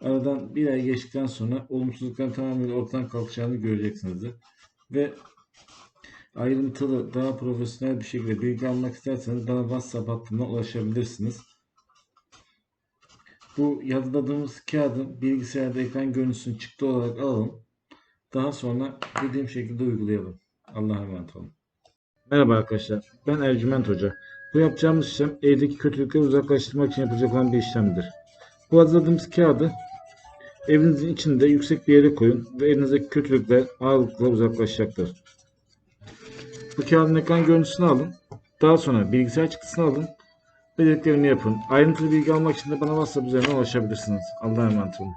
Aradan bir ay geçtikten sonra olumsuzlukların tamamıyla ortadan kalkacağını göreceksinizdir. Ve ayrıntılı, daha profesyonel bir şekilde bilgi almak isterseniz bana WhatsApp hattından ulaşabilirsiniz. Bu yazıladığımız kağıdın bilgisayarda ekran görüntüsünü çıktı olarak alalım. Daha sonra dediğim şekilde uygulayalım. Allah'a emanet olun. Merhaba arkadaşlar. Ben Ercüment Hoca. Bu yapacağımız işlem evdeki kötülükleri uzaklaştırmak için yapılacak olan bir işlemdir. Bu hazırladığımız kağıdı evinizin içinde yüksek bir yere koyun ve evinizdeki kötülükler ağırlıkla uzaklaşacaktır. Bu kağıdın ekran görüntüsünü alın. Daha sonra bilgisayar çıktısını alın. Belirtilerini yapın. Ayrıntılı bilgi almak için de bana WhatsApp üzerinden ulaşabilirsiniz. Allah'a emanet olun.